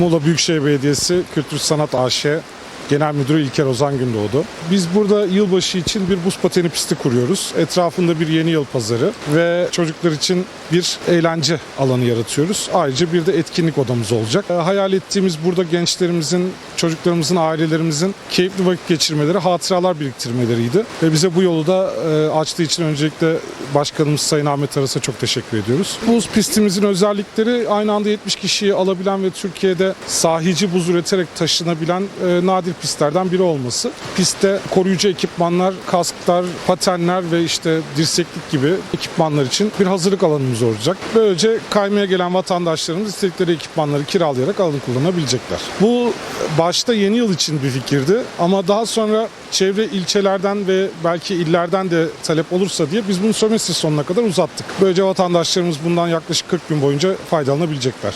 Muğla Büyükşehir Belediyesi Kültür Sanat AŞ Genel Müdürü İlker Ozan Gündoğdu. Biz burada yılbaşı için bir buz pateni pisti kuruyoruz. Etrafında bir yeni yıl pazarı ve çocuklar için bir eğlence alanı yaratıyoruz. Ayrıca bir de etkinlik odamız olacak. E, Hayal ettiğimiz burada gençlerimizin, çocuklarımızın, ailelerimizin keyifli vakit geçirmeleri, hatıralar biriktirmeleriydi. Ve bize bu yolu da e, açtığı için öncelikle Başkanımız Sayın Ahmet Aras'a çok teşekkür ediyoruz. Buz pistimizin özellikleri aynı anda 70 kişiyi alabilen ve Türkiye'de sahici buz üreterek taşınabilen e, pistlerden biri olması. Pistte koruyucu ekipmanlar, kasklar, patenler ve işte dirseklik gibi ekipmanlar için bir hazırlık alanımız olacak. Böylece kaymaya gelen vatandaşlarımız istedikleri ekipmanları kiralayarak alanı kullanabilecekler. Bu başta yeni yıl için bir fikirdi ama daha sonra çevre ilçelerden ve belki illerden de talep olursa diye biz bunu sömestr sonuna kadar uzattık. Böylece vatandaşlarımız bundan yaklaşık 40 gün boyunca faydalanabilecekler.